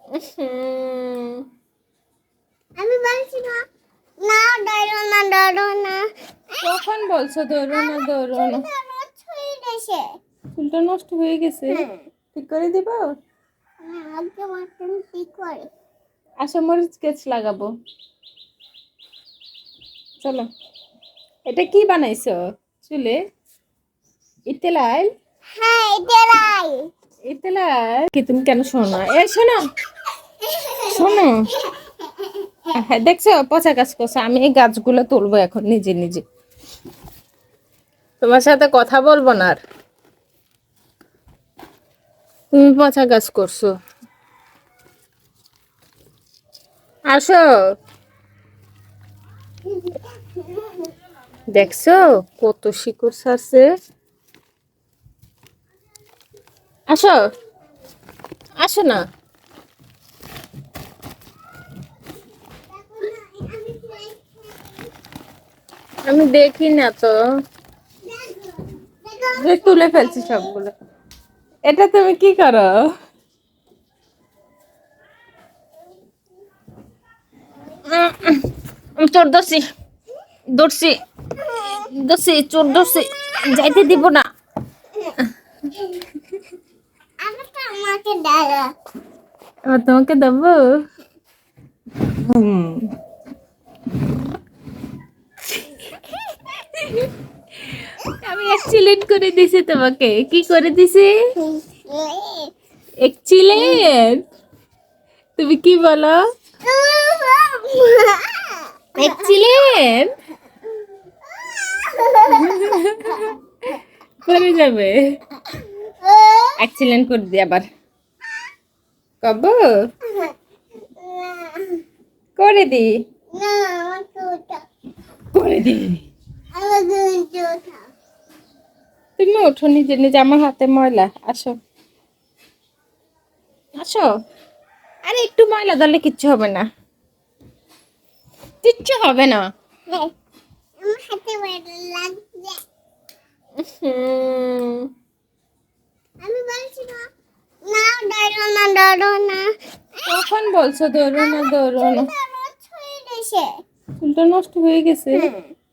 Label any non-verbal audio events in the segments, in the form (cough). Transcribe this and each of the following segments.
হুম, আমি বলছি না। না ডরো না ডরো না। কখন বলছো? দৌড়ো না দৌড়ো না। চুলটা নষ্ট হয়ে গেছে? ঠিক করে দিব? আগে মতন কি করে। আশা মরিচ স্কেচ লাগাবো। চলো। এটা কি বানাইছো? চুলে? ইতেলাইল হ্যাঁ এটাই ইতেলাইল কি তুমি কেন শোনো? এ শোনো। শোনো। হ্যাঁ দেখছ, পচা গাছ করছে আমি এই গাছগুলো তুলবো এখন নিজে নিজে। তোমার সাথে কথা বলব না আর। তুমি পচা গাছ করছ। আসো। দেখছ, কত শিকড় ছাড়ছে আসো। আসো না। আমি দেখি না তো। তুলে ফেলছি সবগুলো। এটা তুমি কি করো? চোর ধরছি। ধরছি। ধরছি চোর ধরছি। যাইতে দিব না আমাকে আমাকে দাঁড়া এবার তোমাকে দেবো আমি অ্যাক্সিলেন্ট করে দিছি তোমাকে। কি করে দিছি? এক্সিলেন্ট তুমি কি বলো? এক্সিলেন্ট করে (laughs) যাবে। এক্সিলেন্ট করে দি আবার। কব করে দি না করে দি তুমি ওঠো নিজে নিজে আমার হাতে ময়লা আসো আসো আরে একটু ময়লা দিলে কিচ্ছু হবে না কিচ্ছু হবে না আমি বলছি না না ডরো না ডরো না। কখন বলছো? দৌড়ো না দৌড়ো না। চুলটা নষ্ট হয়ে গেছে।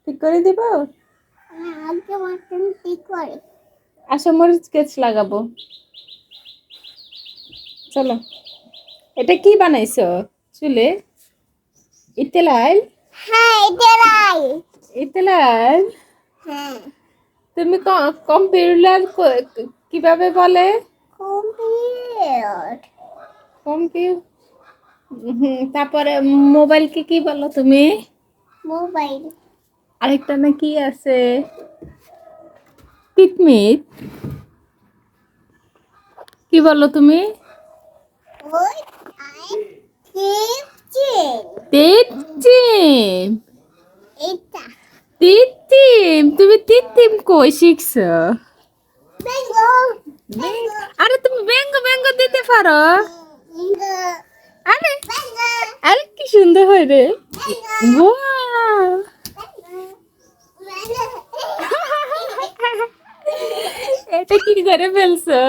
ঠিক করে দিব? করে। আশা মরিচ স্কেচ লাগাবো। চলো। এটা কি বানাইছো চুলে? ইতেলাইল? হ্যাঁ এটাই ইতেলাইল? হ্যাঁ। তুমি কম্পিউটার কীভাবে বলে? কম্পিউটার কম্পিউ হুম তারপরে মোবাইলকে কি বলো তুমি? মোবাইল আরেকটা না কি আছে? পিটমিট কি বলো তুমি? তুমি তিতিম কই শিখছো? আরে তুমি ব্যঙ্গ ব্যঙ্গ দিতে পারো। আরে আরে কি সুন্দর হয় রে! এটা কি করে ফেলছো।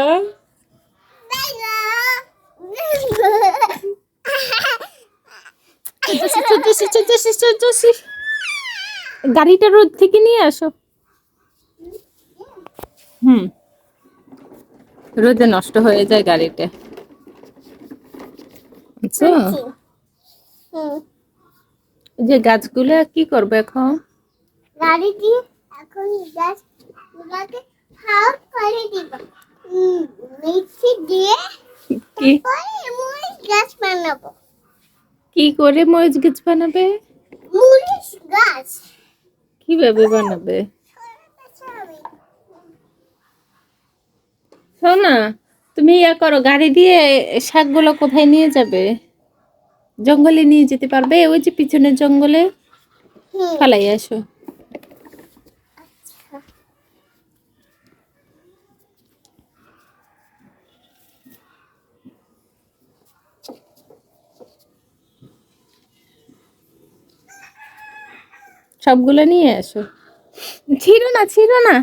গাড়িটা রোদ থেকে নিয়ে আসো। হুম। রোদে নষ্ট হয়ে যায় গাড়িটা বুঝছ যে গাছগুলো কি করবে এখন? গাড়িটি এখন গ্যাস গুলাকে হাফ করে দিব। উম, দিয়ে কি? পরে গাছ বানাবো। কি করে মরিচ গাছ বানাবে? মুড়িস গাছ। কীভাবে বানাবে? শোনা তুমি ইয়া করো গাড়ি দিয়ে শাকগুলো কোথায় নিয়ে যাবে? জঙ্গলে নিয়ে যেতে পারবে? ওই যে পিছনের জঙ্গলে? ফালাই আসো। সবগুলো নিয়ে আসো। ছিল না ছিল না।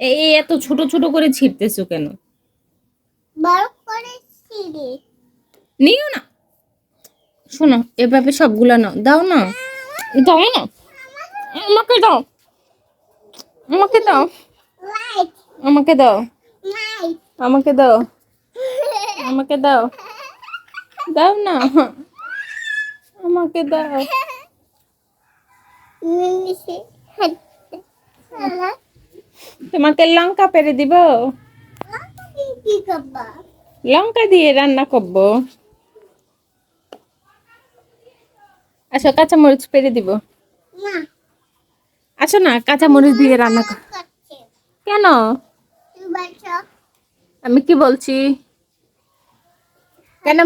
এই এত ছোট ছোট করে ছিঁড়তেছো কেন? বড় করে ছিঁড়ে। নিও না। শোনো এভাবে সবগুলা নাও। দাও না। দাও না। আমাকে দাও। আমাকে দাও। আমাকে দাও। আমাকে দাও। (laughs) আমাকে দাও। দাও না। আমাকে দাও। (laughs) তোমাকে লঙ্কা পেরে দিব। লঙ্কা দিয়ে রান্না করব। আসো কাঁচা মরিচ পেরে দিব। না আসো না কাঁচা মরিচ দিয়ে রান্না কর। কেন? আমি কি বলছি? কেন?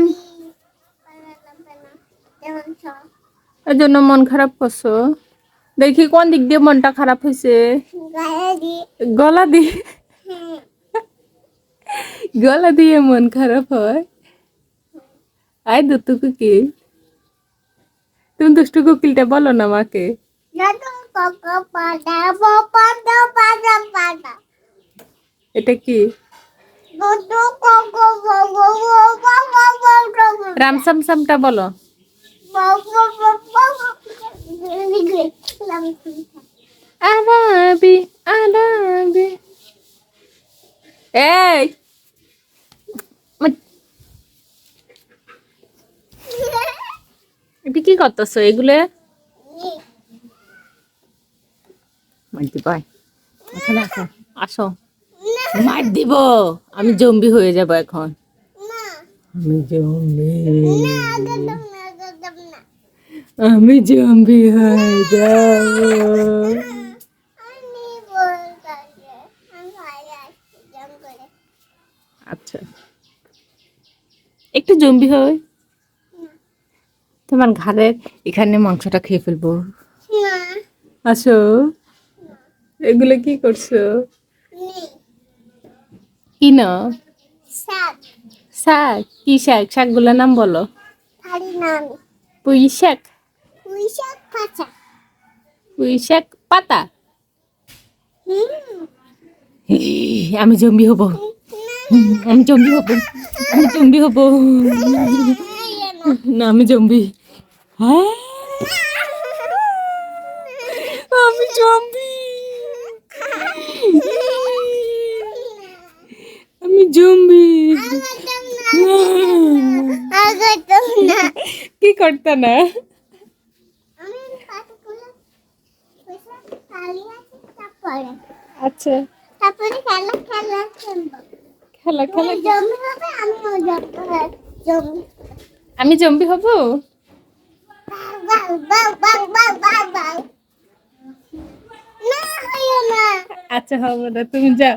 ওই জন্য মন খারাপ করছ? দেখি কোন দিক দিয়ে মনটা খারাপ হয়েছে গলা দিয়ে হ্যাঁ গলা দিয়ে মন খারাপ হয় আয় দুতু কুকি তুমি দুষ্টু কুকিলটা বলো না মাকে এটা কি দুদু কোকো কোকো কোকো কোকো রামসাম সামটা বলো আরাবি আরাবি এই! (laughs) এটা কি করতেছো এগুলো? মাইতি ভাই এখানে আসো আসো। মার দিব। আমি জম্বি হয়ে যাব এখন। আমি জম্বি। আমি জম্বি হয়ে যাব আচ্ছা। একটু জম্বি হয় তোমার ঘাড়ের এখানে মাংসটা খেয়ে ফেলব। আসো। এগুলো কি করছ? কি না? শাক। কি শাক? শাকগুলোর নাম বলো। পুঁই শাক? পুঁই শাক পাতা? আমি জম্বি হব। আমি জম্বি হব। আমি জম্বি হব। না আমি জম্বি। হ্যাঁ? আমি জম্বি। আমি জম্বি। কি করতে না? আচ্ছা। তারপরে খেলা খেলা খেলব। খেলা খেলা জমি হবে আমিও জমি আমি জম্বি হব? আচ্ছা হবে না তুমি যাও।